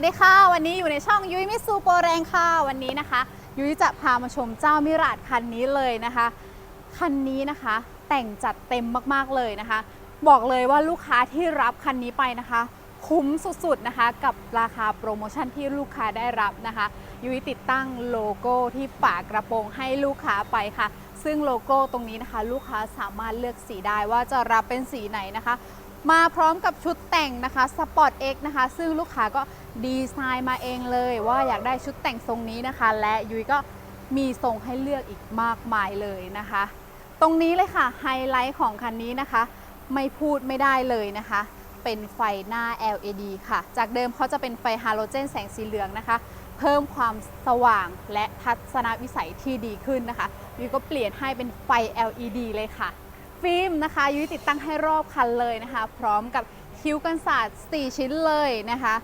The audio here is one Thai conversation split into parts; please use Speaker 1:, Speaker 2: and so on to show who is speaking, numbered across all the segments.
Speaker 1: วัสดีค่ะ วันนี้อยู่ในช่องยุ้ยมิสูโปรแรงค่ะ วันนี้นะคะ ยุ้ยจะพามาชมเจ้ามิราดคันนี้เลยนะคะ คันนี้นะคะแต่งจัดเต็มมากๆเลยนะคะ บอกเลยว่าลูกค้าที่รับคันนี้ไปนะคะ คุ้มสุดๆนะคะ กับราคาโปรโมชั่นที่ลูกค้าได้รับนะคะ ยุ้ยติดตั้งโลโก้ที่ฝากระโปรงให้ลูกค้าไปค่ะ ซึ่งโลโก้ตรงนี้นะคะ ลูกค้าสามารถเลือกสีได้ว่าจะรับเป็นสีไหนนะคะ มาพร้อมกับชุดแต่งนะคะ Sport X นะคะ ซึ่งลูกค้าก็ดีไซน์มาเองเลยว่าอยากได้ชุดแต่งทรงนี้นะคะ และยุ้ยก็มีทรงให้เลือกอีกมากมายเลยนะคะ ตรงนี้เลยค่ะไฮไลท์ของคันนี้นะคะ ไม่พูดไม่ได้เลยนะคะ เป็นไฟหน้า LED ค่ะ จากเดิมเขาจะเป็นไฟฮาโลเจนแสงสีเหลืองนะคะ เพิ่มความสว่างและทัศนวิสัยที่ดีขึ้นนะคะยุ้ยก็เปลี่ยนให้เป็นไฟ LED เลยค่ะ ฟิล์มนะคะยุ้ยติดตั้งให้รอบคันเลยนะคะ พร้อมกับคิ้วกันศาสตร์4ชิ้นเลยนะคะ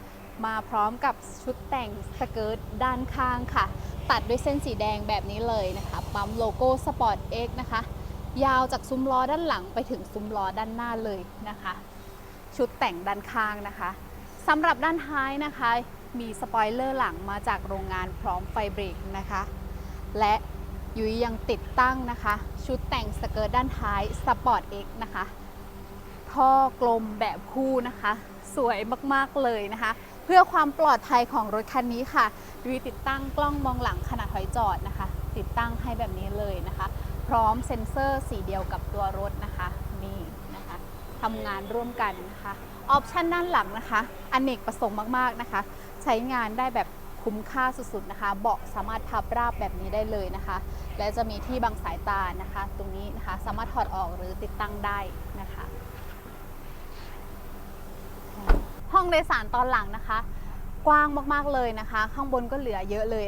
Speaker 1: มาพร้อมกับชุดแต่งสเกิร์ตด้านข้างค่ะ ตัดด้วยเส้นสีแดงแบบนี้เลยนะคะปั๊มโลโก้ Sport X นะคะ ยาวจากซุ้มล้อด้านหลังไปถึงซุ้มล้อด้านหน้าเลยนะคะ ชุดแต่งด้านข้างนะคะสำหรับด้านท้ายนะคะ มีสปอยเลอร์หลังมาจากโรงงานพร้อมไฟเบรกนะคะ และ ยุ้ยยังติดตั้งนะคะ ชุดแต่งสเกิร์ตด้านท้าย Sport X นะคะ ท่อกลมแบบคู่นะคะ สวยมากๆเลยนะคะ เพื่อความปลอดภัยของรถคันนี้ค่ะยุ้ยติดตั้งกล้องมองหลังขณะถอยจอดนะคะ ติดตั้งให้แบบนี้เลยนะคะ พร้อมเซ็นเซอร์สีเดียวกับตัวรถนะคะนี่นะคะทำงานร่วมกันนะคะออปชันด้านหลังนะคะอนเนกประสงค์มากๆนะคะ ใช้งานได้แบบคุ้มค่าสุดๆนะคะ เบาะสามารถพับราบแบบนี้ได้เลยนะคะ และจะมีที่บังสายตานะคะ ตรงนี้นะคะสามารถถอดออกหรือติดตั้งได้นะคะ ห้องโดยสารตอนหลังนะคะ กว้างมากๆเลยนะคะ ข้างบนก็เหลือเยอะเลย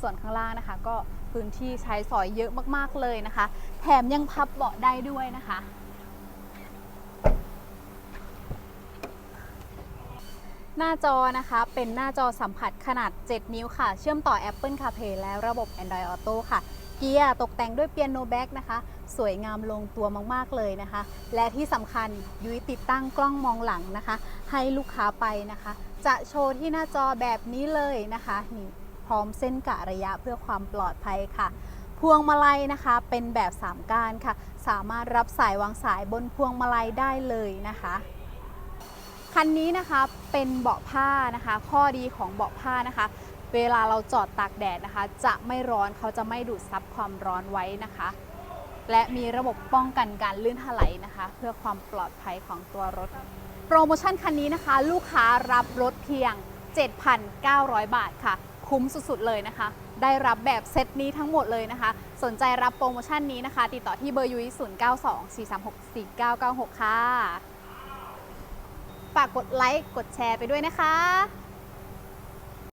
Speaker 1: ส่วนข้างล่างนะคะ ก็พื้นที่ใช้สอยเยอะมากๆเลยนะคะ แถมยังพับเบาะได้ด้วยนะคะหน้าจอนะคะเป็นหน้าจอสัมผัสขนาด 7 นิ้วค่ะ เชื่อมต่อ Apple CarPlay และระบบ Android Auto ค่ะ เกียร์ตกแต่งด้วยเปียโนแบ็กนะคะ สวยงามลงตัวมากๆเลยนะคะ และที่สำคัญยุ้ยติดตั้งกล้องมองหลังนะคะ ให้ลูกค้าไปนะคะ จะโชว์ที่หน้าจอแบบนี้เลยนะคะนี่พร้อมเส้นกะระยะเพื่อความปลอดภัยค่ะพวงมาลัยนะคะเป็นแบบ 3 ก้านค่ะ สามารถรับสายวางสายบนพวงมาลัยได้เลยนะคะ คันนี้นะคะเป็นเบาะผ้านะคะ ข้อดีของเบาะผ้านะคะ เวลาเราจอดตากแดดนะคะ จะไม่ร้อนเขาจะไม่ดูดซับความร้อนไว้นะคะ และมีระบบป้องกันการลื่นถลายนะคะ เพื่อความปลอดภัยของตัวรถ โปรโมชั่นคันนี้นะคะ ลูกค้ารับรถเพียง 7,900 บาทค่ะ คุ้มสุดๆเลยนะคะ ได้รับแบบเซตนี้ทั้งหมดเลยนะคะ สนใจรับโปรโมชั่นนี้นะคะ ติดต่อที่เบอร์ยุ้ย0924364996 ค่ะ ฝากกดไลค์ กดแชร์ไปด้วยนะคะ